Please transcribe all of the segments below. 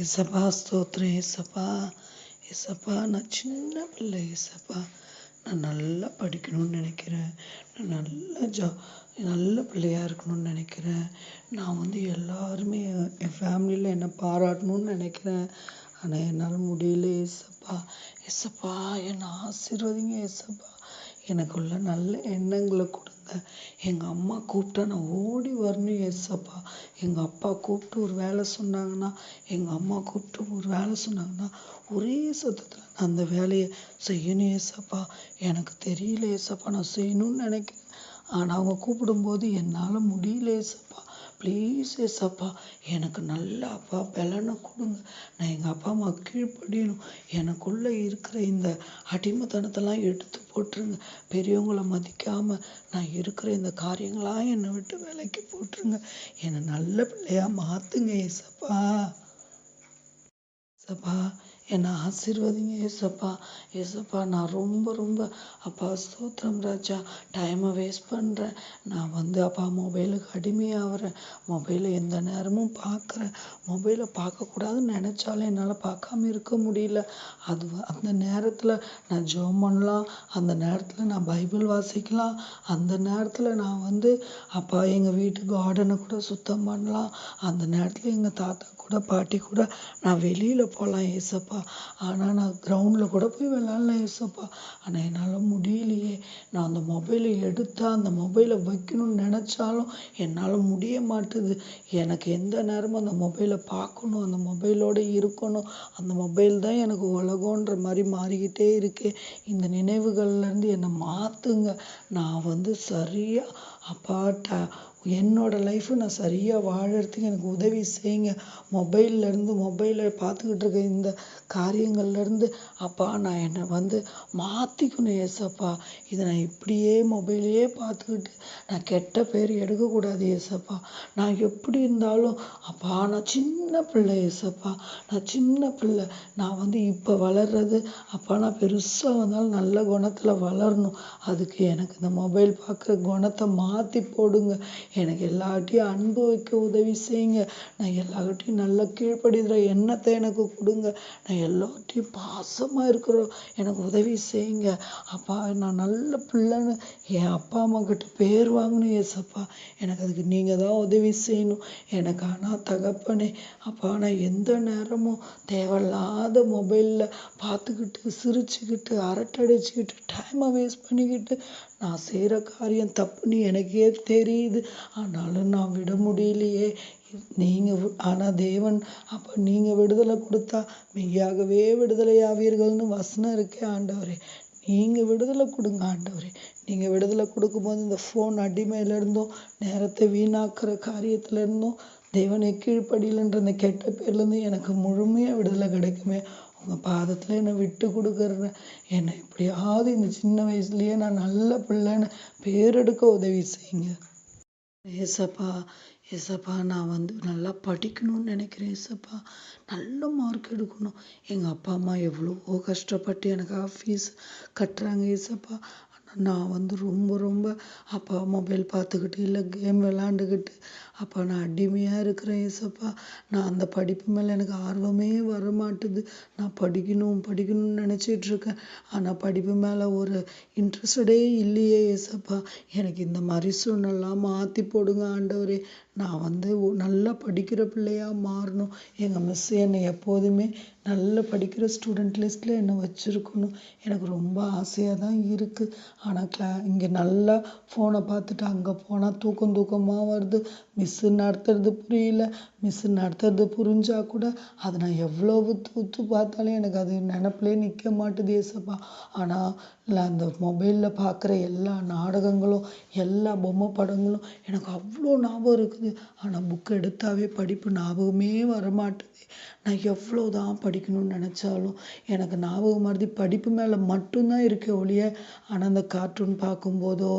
ஏசப்பா ஸ்தோத்திரம் ஏசப்பா. ஏசப்பா நான் சின்ன பிள்ளை ஏசப்பா. நான் நல்லா படிக்கணும்னு நினைக்கிறேன். நான் நல்லா ஜா நல்ல பிள்ளையாக இருக்கணும்னு நினைக்கிறேன். நான் வந்து எல்லாருமே என் ஃபேமிலியில் என்னை பாராட்டணும்னு நினைக்கிறேன். ஆனால் என்னால் முடியல ஏசப்பா. ஏசப்பா என்னை ஆசீர்வதிங்க ஏசப்பா. எனக்குள்ள நல்ல எண்ணங்களை கொடுங்க. எங்கள் அம்மா கூப்பிட்டா நான் ஓடி வரணும் ஏசப்பா. எங்கள் அப்பா கூப்பிட்டு ஒரு வேலை சொன்னாங்கன்னா எங்கள் அம்மா கூப்பிட்டு ஒரு வேலை சொன்னாங்கன்னா ஒரே சத்தத்தில் நான் அந்த வேலையை செய்யணும் ஏசப்பா. எனக்கு தெரியல ஏசப்பா. நான் செய்யணும்னு நினைக்கிறேன். ஆனால் அவங்க கூப்பிடும்போது என்னால் முடியல ஏசப்பா. ப்ளீஸ் ஏசப்பா எனக்கு நல்ல அப்பா பலனை கொடுங்க. நான் எங்கள் அப்பா அம்மா கீழ்ப்படியணும். எனக்குள்ளே இருக்கிற இந்த அடிமைத்தனத்தெல்லாம் எடுத்து போட்டுருங்க. பெரியவங்களை மதிக்காமல் நான் இருக்கிற இந்த காரியங்களாம் என்னை விட்டு விலைக்கு போட்டுருங்க. என்னை நல்ல பிள்ளையா மாற்றுங்க ஏசப்பா. ஏசப்பா என்னை ஆசீர்வதிங்க ஏசப்பா. ஏசப்பா நான் ரொம்ப ரொம்ப அப்பா ஸ்தோத்திரம் ராஜா. டைமை வேஸ்ட் பண்ணுறேன் நான் வந்து அப்பா மொபைலுக்கு அடிமையாகிறேன் மொபைலை எந்த நேரமும் பார்க்குறேன் மொபைலை பார்க்கக்கூடாதுன்னு நினச்சாலும் என்னால் பார்க்காம இருக்க முடியல. அது அந்த நேரத்தில் நான் ஜெபம் பண்ணலாம். அந்த நேரத்தில் நான் பைபிள் வாசிக்கலாம். அந்த நேரத்தில் நான் வந்து அப்பா எங்கள் வீட்டு கார்டனை கூட சுத்தம் பண்ணலாம். அந்த நேரத்தில் எங்கள் தாத்தா கூட பாட்டி கூட நான் வெளியில் போகலாம் ஏசப்பா. ஆனால் நான் கிரவுண்டில் கூட போய் விளாட்லாம் ஏசப்பா ஆனால் என்னால் முடியலையே. நான் அந்த மொபைலை எடுத்தால் அந்த மொபைலை வைக்கணும்னு நினச்சாலும் என்னால் முடிய மாட்டுது. எனக்கு எந்த நேரமும் அந்த மொபைலை பார்க்கணும் அந்த மொபைலோடு இருக்கணும். அந்த மொபைல் தான் எனக்கு உலகன்ற மாதிரி மாறிக்கிட்டே இருக்கே. இந்த நினைவுகள்லேருந்து என்னை மாற்றுங்க நான் வந்து சரியாக அப்பாட்ட என்னோட லைஃப்பை நான் சரியாக வாழறதுக்கு எனக்கு உதவி செய்யுங்க. மொபைல்லேருந்து மொபைலை பார்த்துக்கிட்டு இருக்க இந்த காரியங்கள்லேருந்து அப்பா நான் என்னை வந்து மாற்றிக்கணும் ஏசப்பா. இதை நான் இப்படியே மொபைலையே பார்த்துக்கிட்டு நான் கெட்ட பேர் எடுக்கக்கூடாது ஏசப்பா. நான் எப்படி இருந்தாலும் அப்பா நான் சின்ன பிள்ளை ஏசப்பா. நான் சின்ன பிள்ளை. நான் வந்து இப்போ வளர்றது அப்பா நான் பெருசாக வந்தாலும் நல்ல குணத்தில் வளரணும். அதுக்கு எனக்கு இந்த மொபைல் பார்க்குற குணத்தை மாற்றி போடுங்க. எனக்கு எல்லார்ட்டையும் அன்பு வைக்க உதவி செய்யுங்க. நான் எல்லார்கிட்டையும் நல்ல கீழ்ப்படுகிற எண்ணத்தை எனக்கு கொடுங்க. நான் எல்லார்ட்டையும் பாசமாக இருக்கிறோம். எனக்கு உதவி செய்யுங்க. அப்பா நான் நல்ல பிள்ளைன்னு என் அப்பா அம்மா கிட்ட பேர் வாங்கணும் ஏசப்பா. எனக்கு அதுக்கு நீங்கள் தான் உதவி செய்யணும். எனக்கு ஆனால் தகப்பனே அப்பா நான் எந்த நேரமும் தேவையில்லாத மொபைலில் பார்த்துக்கிட்டு சிரிச்சுக்கிட்டு அரட்டடிச்சுக்கிட்டு டைமை வேஸ்ட் பண்ணிக்கிட்டு நான் செய்கிற காரியம் தப்புன்னு எனக்கே தெரியுது. ஆனாலும் நான் விட முடியலையே. நீங்கள் ஆனால் தேவன் அப்போ நீங்கள் விடுதலை கொடுத்தா மெய்யாகவே விடுதலையாவீர்கள்னு வசனம் இருக்கே ஆண்டவரே. நீங்கள் விடுதலை கொடுங்க ஆண்டவரே. நீங்கள் விடுதலை கொடுக்கும்போது இந்த ஃபோன் அடிமையிலேருந்தும் நேரத்தை வீணாக்குற காரியத்துலேருந்தும் தேவனை கீழ்ப்படியிலன்ற இந்த கெட்ட பேர்லேருந்து எனக்கு முழுமையாக விடுதலை கிடைக்குமே. உங்கள் பாதத்தில் என்னை விட்டு கொடுக்குறேன் என்னை எப்படியாவது இந்த சின்ன வயசுலயே நான் நல்ல பிள்ளைன்னு பேரெடுக்க உதவி செய்யுங்க. ஏசப்பா ஏசப்பா நான் வந்து நல்லா படிக்கணும்னு நினைக்கிறேன் ஏசப்பா. நல்ல மார்க் எடுக்கணும். எங்கள் அப்பா அம்மா எவ்வளவோ கஷ்டப்பட்டு எனக்காக ஃபீஸ் கட்டுறாங்க ஏசப்பா. நான் வந்து ரொம்ப ரொம்ப அப்பா மொபைல் பார்த்துக்கிட்டு இல்லை கேம் விளாண்டுக்கிட்டு அப்பா நான் அடிமையாக இருக்கிறேன் ஏசப்பா. நான் அந்த படிப்பு மேலே எனக்கு ஆர்வமே வர மாட்டுது நான் படிக்கணும் படிக்கணும்னு நினச்சிட்டு இருக்கேன். ஆனால் படிப்பு மேலே ஒரு இன்ட்ரெஸ்டடே இல்லையே ஏசப்பா. எனக்கு இந்த மாதிரி சூழ்நிலாம் மாற்றி போடுங்க ஆண்டவரே. நான் வந்து நல்லா படிக்கிற பிள்ளையாக மாறணும். எங்கள் மிஸ் என்னை எப்போதுமே நல்ல படிக்கிற ஸ்டூடெண்ட் லிஸ்ட்டில் என்னை வச்சுருக்கணும். எனக்கு ரொம்ப ஆசையாக தான் இருக்குது ஆனால் கிளா இங்கே நல்லா ஃபோனை பார்த்துட்டு அங்கே போனால் தூக்கம் தூக்கமாக வருது. மிஸ் மிஸ்ஸு நடத்துறது புரியல. மிஸ்ஸு நடத்துறது புரிஞ்சால் கூட அதை நான் எவ்வளோ உத்து உத்து பார்த்தாலும் எனக்கு அது நினப்புலே நிற்க மாட்டுது ஏசப்பா. ஆனால் அந்த மொபைலில் பார்க்குற எல்லா நாடகங்களும் எல்லா பொம்மை படங்களும் எனக்கு அவ்வளோ ஞாபகம் இருக்குது. ஆனால் புக் எடுத்தாவே படிப்பு ஞாபகமே வர மாட்டுது நான் எவ்வளோ தான் படிக்கணும்னு நினச்சாலும் எனக்கு ஞாபகம் மாதிரி படிப்பு மேலே மட்டும்தான் இருக்கே ஒழிய ஆனால் அந்த கார்ட்டூன் பார்க்கும்போதோ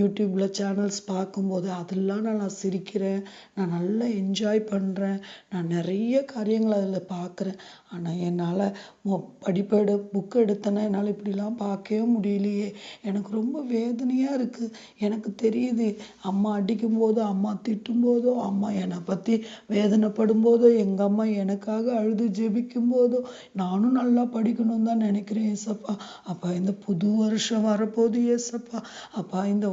யூடியூப்பில் சேனல்ஸ் பார்க்கும்போதோ அதெல்லாம் நான் நான் சிரிக்கிறேன். நான் நல்லா என்ஜாய் பண்ணுறேன் நான் நிறைய காரியங்களை அதில் பார்க்குறேன். ஆனால் என்னால் மொ படிப்பு எடு புக் எடுத்தேன்னா என்னால் இப்படிலாம் பார்க்கவே முடியலையே. எனக்கு ரொம்ப வேதனையாக இருக்குது எனக்கு தெரியுது அம்மா அடிக்கும்போது அம்மா திட்டும் போதோ அம்மா என்னை பத்தி வேதனைப்படும் போதோ எங்க அம்மா எனக்காக அழுது ஜெபிக்கும் போதோ நானும் நல்லா படிக்கணும்னு தான் நினைக்கிறேன் ஏசப்பா. அப்பா இந்த புது வருஷம் வரப்போகுது ஏசப்பா. அப்பா இந்த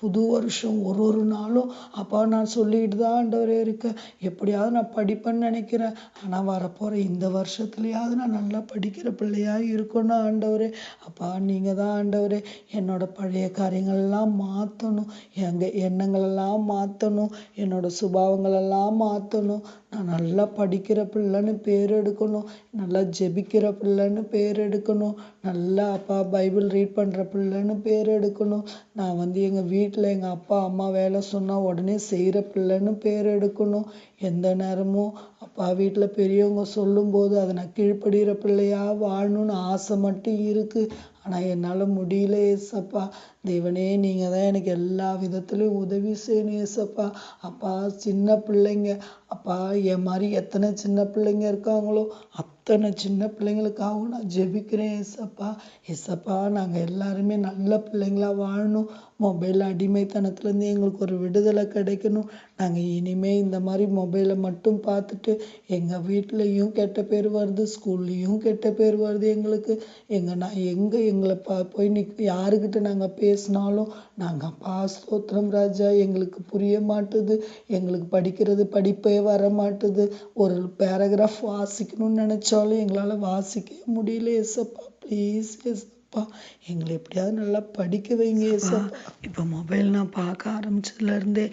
புது வருஷம் ஒரு ஒரு நாளும் அப்பா நான் சொல்லிக்கிட்டு தான் ஆண்டவரே இருக்க. எப்படியாவது நான் படிப்பேன்னு நினைக்கிறேன். ஆனா வரப்போற இந்த வருஷத்துலயாவது நான் நல்லா படிக்கிற பிள்ளையா இருக்கணும் ஆண்டவரே. அப்பா நீங்க தான் ஆண்டவரே. என்னோட பழைய காரியங்கள் எல்லாம் மாத்தணும். எங்க மாற்றணும் மாத்தணும். என்னோட சுபாவங்கள் எல்லாம் மாத்தணும். நான் நல்லா படிக்கிற பிள்ளைன்னு பேர் எடுக்கணும். நல்லா ஜெபிக்கிற பிள்ளைன்னு பேர் எடுக்கணும். நல்லா அப்பா பைபிள் ரீட் பண்ணுற பிள்ளைன்னு பேர் எடுக்கணும். நான் வந்து எங்கள் வீட்டில் எங்கள் அப்பா அம்மா வேலை சொன்னால் உடனே செய்கிற பிள்ளைன்னு பேர் எடுக்கணும். எந்த நேரமும் அப்பா வீட்டில் பெரியவங்க சொல்லும்போது அதை நான் கீழ்ப்படுகிற பிள்ளையாக வாழணும்னு ஆசை மட்டும் இருக்குது ஆனால் என்னால் முடியல ஏசப்பா. தேவனே நீங்கள் தான் எனக்கு எல்லா விதத்துலையும் உதவி செய்யணும் ஏசப்பா. அப்பா சின்ன பிள்ளைங்க. அப்பா என் மாதிரி எத்தனை சின்ன பிள்ளைங்க இருக்காங்களோ அத்தனை சின்ன பிள்ளைங்களுக்காகவும் நான் ஜெபிக்கிறேன் ஏசப்பா. ஏசப்பா நாங்கள் எல்லாருமே நல்ல பிள்ளைங்களா வாழணும். மொபைல் அடிமைத்தனத்துலேருந்து எங்களுக்கு ஒரு விடுதலை கிடைக்கணும். நாங்கள் இனிமேல் இந்த மாதிரி மொபைலை மட்டும் பார்த்துட்டு எங்கள் வீட்லேயும் கெட்ட பேர் வருது ஸ்கூல்லேயும் கெட்ட பேர் வருது எங்களுக்கு. எங்கள் நான் எங்கே எங்களை பா போய் நிக் யாருக்கிட்ட நாங்க பேசினாலும் நாங்க அப்பா ஸ்தோத்திரம் ராஜா எங்களுக்கு புரிய மாட்டுது. எங்களுக்கு படிக்கிறது படிப்பே வர மாட்டுது. ஒரு பேராகிராஃப் வாசிக்கணும்னு நினைச்சாலும் எங்களால வாசிக்கவே முடியல ஏசப்பா. ப்ளீஸ் ஏசப்பா. எங்களை எப்படியாவது நல்லா படிக்க வைங்க ஏசப்பா. இப்போ மொபைல் நான் பார்க்க ஆரம்பிச்சதுல இருந்தே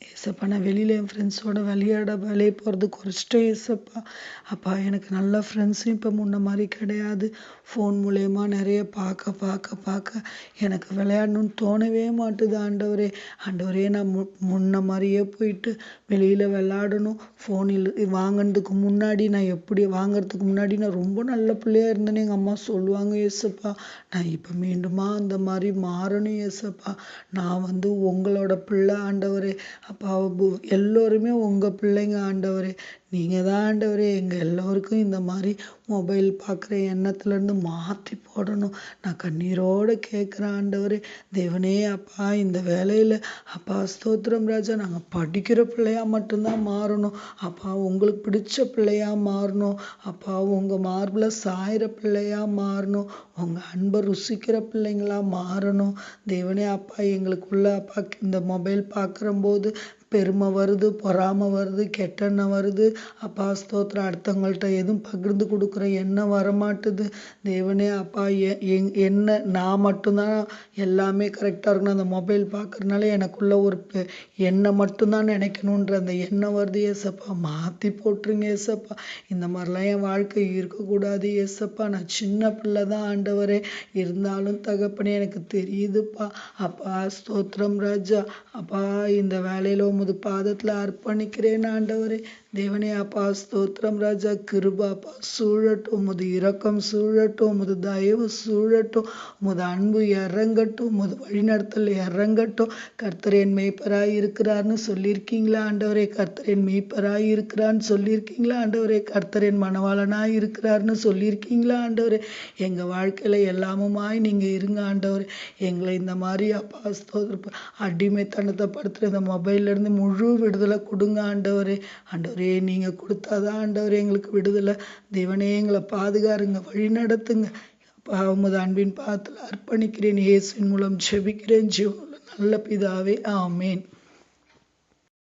ஏசப்பா நான் வெளியில் என் ஃப்ரெண்ட்ஸோட விளையாட வெளியே போகிறது குறைச்சிட்டேன் ஏசப்பா. அப்பா எனக்கு நல்ல ஃப்ரெண்ட்ஸும் இப்போ முன்ன மாதிரி கிடையாது. ஃபோன் மூலயமா நிறைய பார்க்க பார்க்க பார்க்க எனக்கு விளையாடணும்னு தோணவே மாட்டுது ஆண்டவரே. ஆண்டவரே நான் மு முன்ன மாதிரியே போயிட்டு வெளியில் விளையாடணும். ஃபோனில் வாங்கினதுக்கு முன்னாடி நான் எப்படி வாங்குறதுக்கு முன்னாடி நான் ரொம்ப நல்ல பிள்ளையாக இருந்தேன்னு எங்கள் அம்மா சொல்லுவாங்க ஏசப்பா. நான் இப்போ மீண்டுமா அந்த மாதிரி மாறணும் ஏசப்பா. நான் வந்து உங்களோட பிள்ளை ஆண்டவரே. அப்பா பு- எல்லோருமே உங்க பிள்ளைங்க ஆண்டவரே நீங்கள் தான் ஆண்டவரே எங்கள் எல்லோருக்கும் இந்த மாதிரி மொபைல் பார்க்குற எண்ணத்துலேருந்து இருந்து போடணும். நான் கண்ணீரோட கேட்குறேன் ஆண்டவரே. தேவனே அப்பா இந்த வேலையில் அப்பா ஸ்தோத்திரம் ராஜா நாங்கள் படிக்கிற பிள்ளையா மட்டும்தான் மாறணும். அப்பா உங்களுக்கு பிடிச்ச பிள்ளையா மாறணும். அப்பா உங்கள் மார்பில் சாயிற பிள்ளையா மாறணும். உங்கள் அன்பை ருசிக்கிற பிள்ளைங்களா மாறணும். தேவனே அப்பா எங்களுக்குள்ள அப்பா இந்த மொபைல் பார்க்குறம்போது பெருமை வருது பொறாமை வருது கெட்டெண்ணம் வருது. அப்பா ஸ்தோத்திரம். அடுத்தவங்கள்ட்ட எதுவும் பகிர்ந்து கொடுக்குற எண்ணம் வரமாட்டுது. தேவனே அப்பா எ- என்ன நான் மட்டும்தான் எல்லாமே கரெக்டாக இருக்கணும். அந்த மொபைல் பார்க்கறதுனால எனக்குள்ள ஒரு பெ- எண்ணம் மட்டும்தான் நினைக்கணுன்ற அந்த எண்ணம் வருது ஏசப்பா மாற்றி போட்டுருங்க ஏசப்பா இந்த மாதிரிலாம் என் வாழ்க்கை இருக்கக்கூடாது ஏசப்பா நான் சின்ன பிள்ளை தான் ஆண்டவரே. இருந்தாலும் தகப்பனே எனக்கு தெரியுதுப்பா. அப்பா ஸ்தோத்திரம் ராஜா. அப்பா இந்த வேலையில உமது பாதத்துல அர்ப்பணிக்கிறேன் ஆண்டவரே. தேவனே அப்பா ஸ்தோத்திரம் ராஜா கிருபாப்பா சூழட்டும் உமது இரக்கம் சூழட்டும் உமது தயவு சூழட்டும் உமது அன்பு இறங்கட்டும் உமது வழிநடத்தல் இறங்கட்டும். கர்த்தரேன் மெய்ப்பராய் இருக்கிறார்னு சொல்லியிருக்கீங்களா ஆண்டவரே? கர்த்தரேன் மெய்ப்பராய் இருக்கிறான்னு சொல்லியிருக்கீங்களா ஆண்டவரே? கர்த்தரேன் என் மணவாளனாய் இருக்கிறார்னு சொல்லியிருக்கீங்களா ஆண்டவரே? எங்க வாழ்க்கையில எல்லாமுமாய் நீங்க இருங்க ஆண்டவரே. எங்களை இந்த மாதிரி அப்பா ஸ்தோத்திர அடிமைத்தனத்தை படுத்துற இந்த மொபைல்ல இருந்து முழு விடுதலை கொடுங்க ஆண்டவரே. ஆண்டவரே நீங்க கொடுத்தாதான் ஆண்டவரே எங்களுக்கு விடுதலை. தேவனே எங்களை பாதுகாருங்க வழி நடத்துங்க. அப்பா, உமது அன்பின் பாதத்தில் அர்ப்பணிக்கிறேன். இயேசுவின் மூலம் ஜெபிக்கிறேன். ஜீவனுள்ள நல்ல பிதாவே ஆமேன்.